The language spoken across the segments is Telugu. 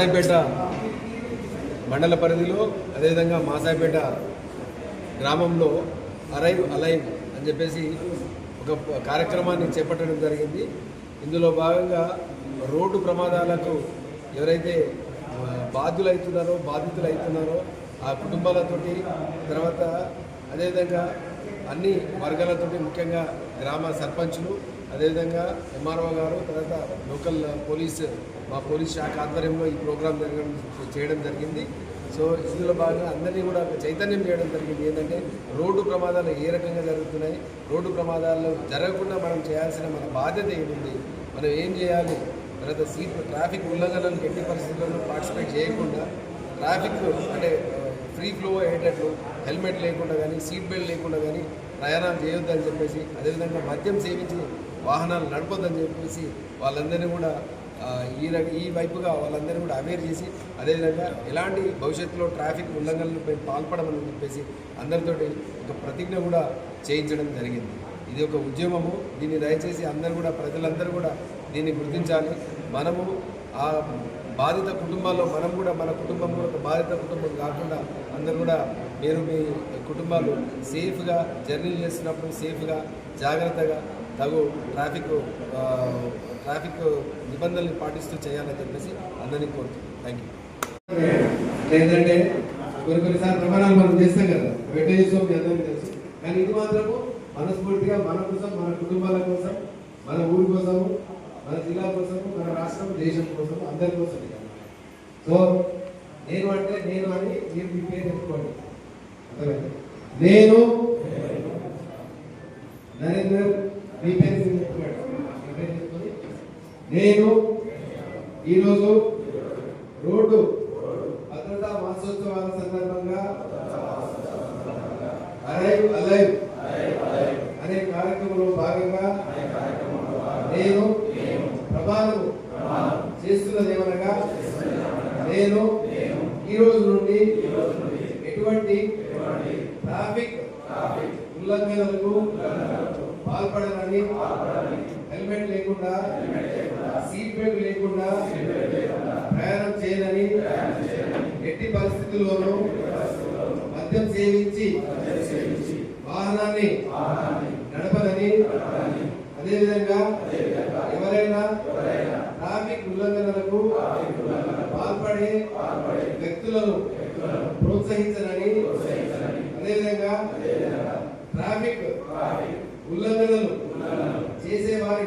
మాసాయిపేట మండల పరిధిలో అదేవిధంగా మాసాయిపేట గ్రామంలో అరైవ్ అలైవ్ అని చెప్పేసి ఒక కార్యక్రమాన్ని చేపట్టడం జరిగింది. ఇందులో భాగంగా రోడ్డు ప్రమాదాలకు ఎవరైతే బాధ్యులవుతున్నారో బాధితులు అవుతున్నారో ఆ కుటుంబాలతోటి తర్వాత అదేవిధంగా అన్ని వర్గాలతోటి ముఖ్యంగా గ్రామ సర్పంచులు అదేవిధంగా ఎంఆర్ఓ గారు తర్వాత లోకల్ పోలీస్ మా పోలీస్ శాఖ ఆధ్వర్యంలో ఈ ప్రోగ్రాం జరగడం చేయడం జరిగింది. సో ఇందులో భాగంగా అందరినీ కూడా చైతన్యం చేయడం జరిగింది. ఏంటంటే రోడ్డు ప్రమాదాలు ఏ రకంగా జరుగుతున్నాయి రోడ్డు ప్రమాదాలు జరగకుండా మనం చేయాల్సిన మన బాధ్యత ఏముంది మనం ఏం చేయాలి తర్వాత సీట్ ట్రాఫిక్ ఉల్లంఘనలు ఎట్టి పరిస్థితుల్లో పార్టిసిపేట్ చేయకుండా ట్రాఫిక్ అంటే ఫ్రీ ఫ్లో అయ్యేటట్లు హెల్మెట్ లేకుండా కానీ సీట్ బెల్ట్ లేకుండా కానీ ప్రయాణాలు చేయొద్దని చెప్పేసి అదేవిధంగా మద్యం సేవించి వాహనాలు నడపొద్దని చెప్పేసి వాళ్ళందరినీ కూడా ఈ ఈ వైపుగా వాళ్ళందరినీ కూడా అవేర్ చేసి అదేవిధంగా ఎలాంటి భవిష్యత్తులో ట్రాఫిక్ ఉల్లంఘనలపై పాల్పడమని చెప్పేసి అందరితోటి ఒక ప్రతిజ్ఞ కూడా చేయించడం జరిగింది. ఇది ఒక ఉద్యమము. దీన్ని దయచేసి అందరూ కూడా ప్రజలందరూ కూడా దీన్ని గుర్తించాలి. మనము ఆ బాధిత కుటుంబాల్లో మనం కూడా మన కుటుంబం కూడా ఒక బాధిత కుటుంబం కాకుండా అందరూ కూడా మీరు మీ కుటుంబాలు సేఫ్గా జర్నీ చేస్తున్నప్పుడు సేఫ్గా జాగ్రత్తగా తగు ట్రాఫిక్ ట్రాఫిక్ నిబంధనలు పాటిస్తూ చేయాలని చెప్పేసి అందరినీ కోరుతున్నాను థ్యాంక్ యూ ఏంటంటే కొన్ని కొన్నిసార్లు ప్రమాణాలు మనం చేస్తాం కదా వెంట చేస్తాం మీ అందరికీ తెలుసు. కానీ ఇది మాత్రము మనస్ఫూర్తిగా మన కోసం మన కుటుంబాల కోసం మన ఊరి కోసము మన జిల్లా కోసము మన రాష్ట్రం దేశం కోసం అందరి కోసం సో నేను అంటే నేను అని మీరు మీ పేరు చెప్పుకోండి. నేను నరేందర్ మీ పేరు చెప్పుకోండి. మీ పేరు చెప్పుకొని నేను ఈరోజు రోడ్డు భద్రతా మాసోత్సవాల సందర్భంగా అలైవ్ అలైవ్ అనే కార్యక్రమంలో భాగంగా నేను ప్రమాణము చేస్తున్నదేమనగా నేను ఈ రోజు నుండి ఎటువంటి ట్రాఫిక్ ఉల్లంఘనలకు పాల్పడనని హెల్మెట్ లేకుండా సీట్ బెల్ట్ లేకుండా ప్రయాణం చేయదని ఎట్టి పరిస్థితుల్లోనూ మద్యం సేవించి వాహనాన్ని నడపదని అదేవిధంగా ఎవరైనా ట్రాఫిక్ ఉల్లంఘనలకు వ్యక్తులను ప్రోత్సహించనని అదేవిధంగా ట్రాఫిక్ ఉల్లంఘనలు చేసే వారి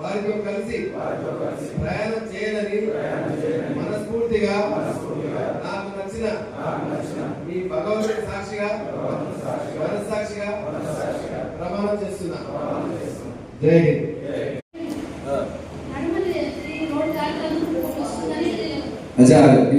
వారితో కలిసి ప్రయాణం చేయాలని మనస్ఫూర్తిగా నాకు నచ్చిన మీ భగవంతుడి సాక్షిగా మనస్సాక్షిగా ప్రమాణం చేస్తున్నా. జై హింద్. ఈ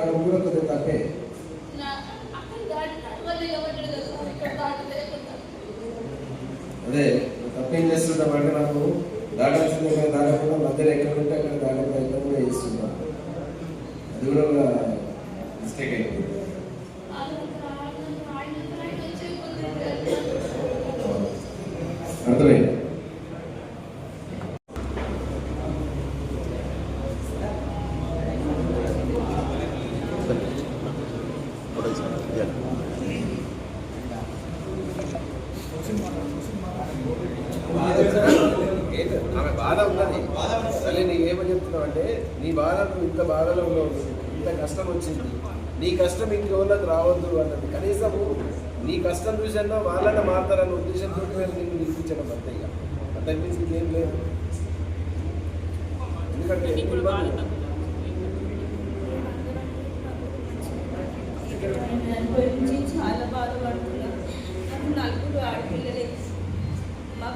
అది కూడా ఒక మిస్టేక్ అయిపోయింది బాధ ఉన్నది. తల్లి నీకు ఏమని చెప్తున్నావు అంటే నీ బాధ నువ్వు ఇంత బాధలో ఉన్నావు ఇంత కష్టం వచ్చింది. నీ కష్టం ఇంకెవరికి రావద్దు అన్నది. కనీసము నీ కష్టం చూసన్నా వాళ్ళన్న మారుతారన్న ఉద్దేశంతో నేను నిన్ను నిలిపించడం అంతే ఇక అంతకుమించి ఇంకేం లేదు. ఎందుకంటే చాలా బాధపడుతున్నాం నాకు నలుగురు ఆడపిల్లలే మా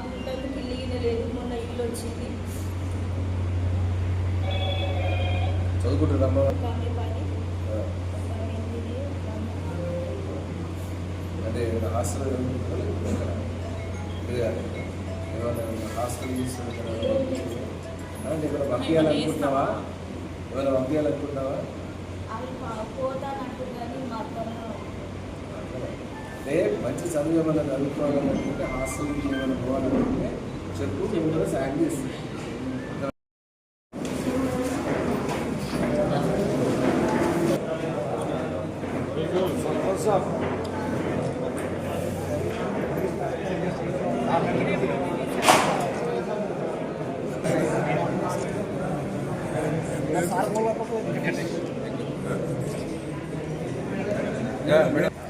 వచ్చింది. చదువుకుంటున్నామ్మా ఒక ఆమె పని. ఆ, ఒక ఆమె ఇంజనీర్ ఒక ఆమె అంటే హాస్టల్? లేదా? హాస్టల్ తీసుకుంటున్నావా అంటే ఇక్కడ పంపించాలనుకుంటున్నావా? ఏమైనా పంపించాలనుకుంటున్నావా? ఆమె పా- పోతానంటుందని మా అత్తమ్మ అంటే మంచి చదువు ఏమైనా చదువుకోవాలనుకుంటే హాస్టల్ నుంచి ఏమైనా పోవాలనుకుంటే చెప్పు మేము కూడా సాయం చేస్తాం. మేడం.